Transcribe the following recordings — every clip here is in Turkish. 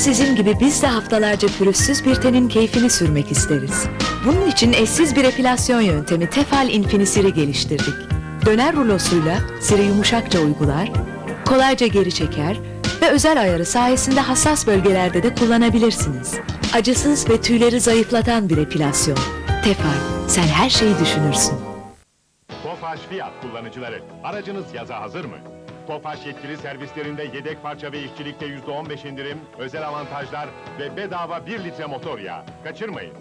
sizin gibi biz de haftalarca pürüzsüz bir tenin keyfini sürmek isteriz. Bunun için eşsiz bir epilasyon yöntemi Tefal Infinisir'i geliştirdik. Döner rulosuyla siri yumuşakça uygular, kolayca geri çeker ve özel ayarı sayesinde hassas bölgelerde de kullanabilirsiniz. Acısız ve tüyleri zayıflatan bir epilasyon. Tefal, sen her şeyi düşünürsün. Tofaş Fiyat kullanıcıları, aracınız yaza hazır mı? Tofaş yetkili servislerinde yedek parça ve işçilikte yüzde on beş indirim, özel avantajlar ve bedava 1 litre motor yağı. Kaçırmayın.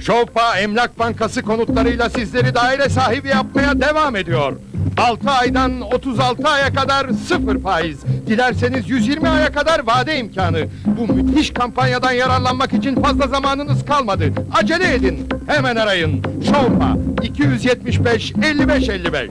Şovpa Emlak Bankası konutlarıyla sizleri daire sahibi yapmaya devam ediyor. 6 aydan 36 aya kadar sıfır faiz. Dilerseniz 120 aya kadar vade imkanı. Bu müthiş kampanyadan yararlanmak için fazla zamanınız kalmadı. Acele edin. Hemen arayın. Şovpa 275 55 55.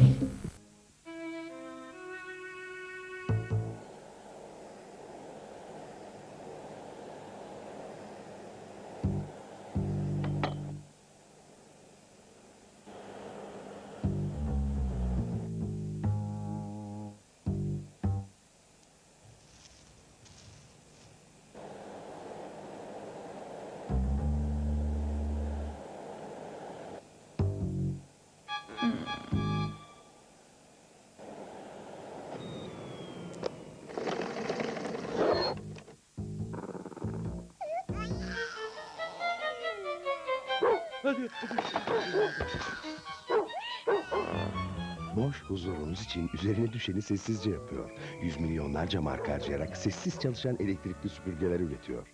Boş huzurunuz için üzerine düşeni sessizce yapıyor. Yüz milyonlarca marka harcayarak sessiz çalışan elektrikli süpürgeler üretiyor.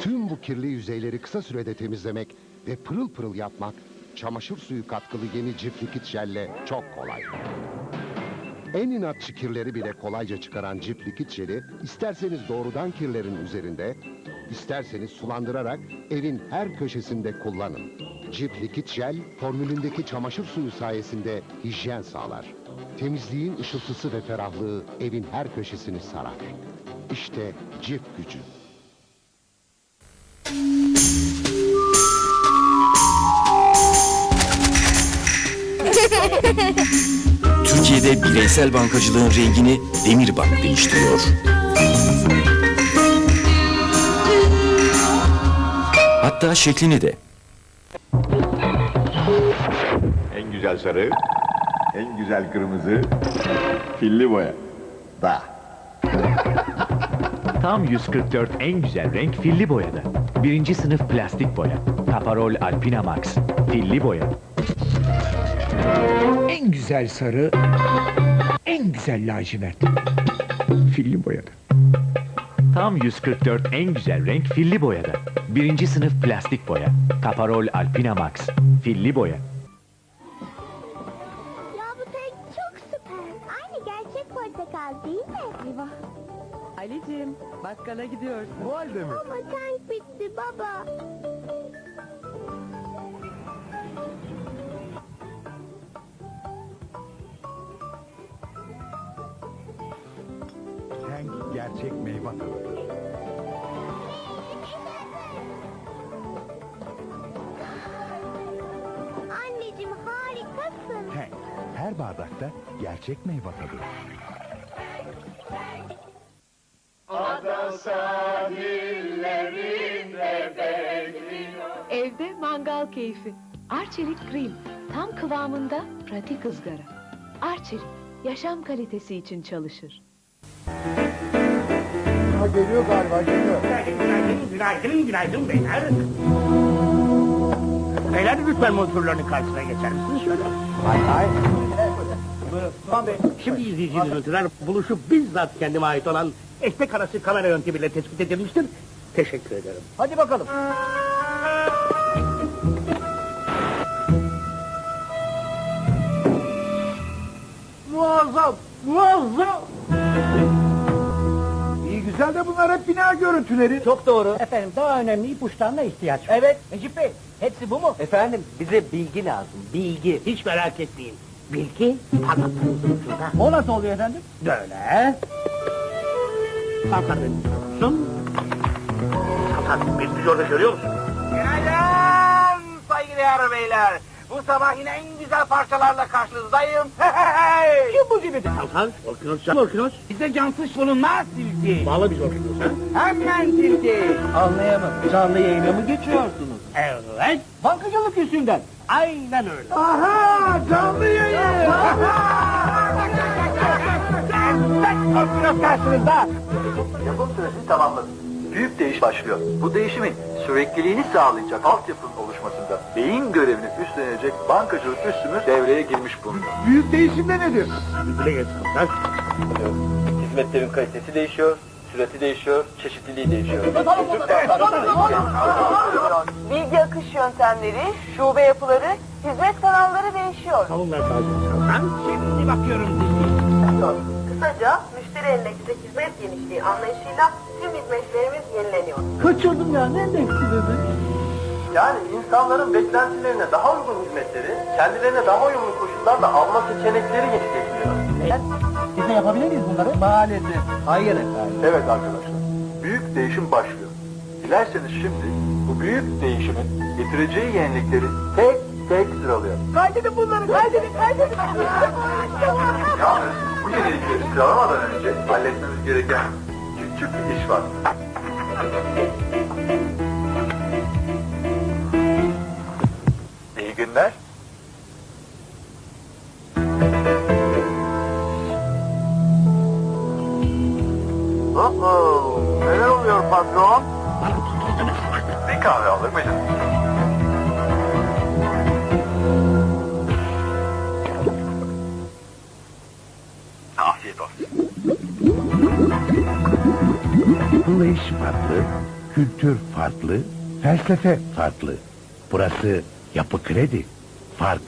Tüm bu kirli yüzeyleri kısa sürede temizlemek ve pırıl pırıl yapmak çamaşır suyu katkılı yeni Cif Likit Jel'le çok kolay. En inatçı kirleri bile kolayca çıkaran Cif Likit Jel'i isterseniz doğrudan kirlerin üzerinde, isterseniz sulandırarak evin her köşesinde kullanın. Cif Likit Jel, formülündeki çamaşır suyu sayesinde hijyen sağlar. Temizliğin ışıltısı ve ferahlığı evin her köşesini sarar. İşte Cif gücü. Türkiye'de bireysel bankacılığın rengini Demirbank değiştiriyor. Hatta şeklini de. En güzel sarı, en güzel kırmızı, filli boya. Da. Tam 144 en güzel renk filli boyada. Birinci sınıf plastik boya. Taparol Alpina Max. Filli boya. En güzel sarı, en güzel lacivert. Filli boyadı. Tam 144 en güzel renk filli boyada. Birinci sınıf plastik boya. Taparol Alpina Max. Filli boya. Ya bu tank çok süper. Aynı gerçek portakal değil mi? Eyvah. Ali'cim bakkala gidiyorsun. Ama tank bitti baba. Gerçek meyve tadı. Anneciğim harikasın. Tank, her bardakta gerçek meyve tadı. Evde mangal keyfi. Arçelik Grill. Tam kıvamında pratik ızgara. Arçelik. Yaşam kalitesi için çalışır. Günaydın, günaydın, günaydın beyler. Beyler lütfen motorlarının karşısına geçer misiniz şöyle? Hay hay. Tamam Bey, şimdi izleyici görüntüler buluşup bizzat kendime ait olan ekmek arası kamera yöntemiyle tespit edilmiştir. Teşekkür ederim. Hadi bakalım. Muazzam, muazzam. Güzel de bunlar hep bina görüntüleri. Çok doğru. Efendim daha önemli ipuçlarına ihtiyaç var. Evet. Necip Bey hepsi bu mu? Efendim bize bilgi lazım. Bilgi. Hiç merak etmeyin. Bilgi parmaklarınızın ucunda. O nasıl oluyor efendim? Böyle. Tutsun. Hasan bir orada görüyor musun? Günaydın saygıdeğer beyler. Bu sabah yine en güzel parçalarla karşınızdayım. Kim bu zibidi? Kalkan, Orkinos, Orkinos. Bizde cansız bulunmaz tilki. Bağla biz Orkinos ha? Hemen tilki. Anlayamadım. Canlı yayına mı geçiyorsunuz? Evet. Bankacılık üstünden. Aynen öyle. Aha! Canlı yayın! Orkinos karşınızda. Yapım sürecini tamamladı. Büyük değiş başlıyor. Bu değişimin sürekliliğini sağlayacak altyapının oluşmasında beyin görevini üstlenecek bankacılık üstümüz devreye girmiş bulunuyor. Büyük değişim de nedir? Geç kalkan. Hizmetlerin kalitesi değişiyor, sürati değişiyor, çeşitliliği değişiyor. Bilgi akış yöntemleri, şube yapıları, hizmet kanalları değişiyor. Kavunlar sadece kalkan. Şimdi bakıyorum. Kısaca müşteri elindeki hizmet genişliği anlayışıyla tüm hizmetlerimiz yenileniyor. Kaçırdım ya. Ne dedi? Yani insanların beklentilerine daha uygun hizmetleri, kendilerine daha uyumlu koşullarla alma seçenekleri genişletiliyor. Biz de yapabilir miyiz bunları? Maalesef. Hayır efendim. Evet arkadaşlar, büyük değişim başlıyor. Dilerseniz şimdi bu büyük değişimin getireceği yenilikleri tek tek sıralayalım. Kaydedin bunları. Kaydedin. Kaydedin. Bu yenilikleri önce halletmemiz gereken küçük bir iş var. İyi günler. Oho, neler oluyor patron? Bir kahve alır mıydın? Anlayış farklı, kültür farklı, felsefe farklı. Burası yapı kredi. Fark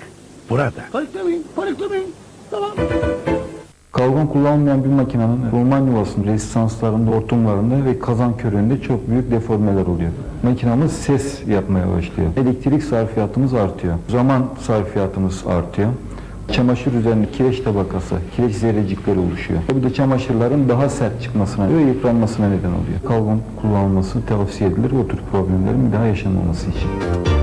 burada. Paniklemeyin. Paniklemeyin. Tamam. Kalgon kullanılmayan bir makinenin roman yuvasının rezistanslarında, hortumlarında ve kazan körüğünde çok büyük deformeler oluyor. Makinamız ses yapmaya başlıyor. Elektrik sarfiyatımız artıyor. Zaman sarfiyatımız artıyor. Çamaşır üzerinde kireç tabakası, kireç zerrecikleri oluşuyor. Bu da çamaşırların daha sert çıkmasına ve yıpranmasına neden oluyor. Kalgon kullanılması tavsiye edilir o tür problemlerin daha yaşanmaması için.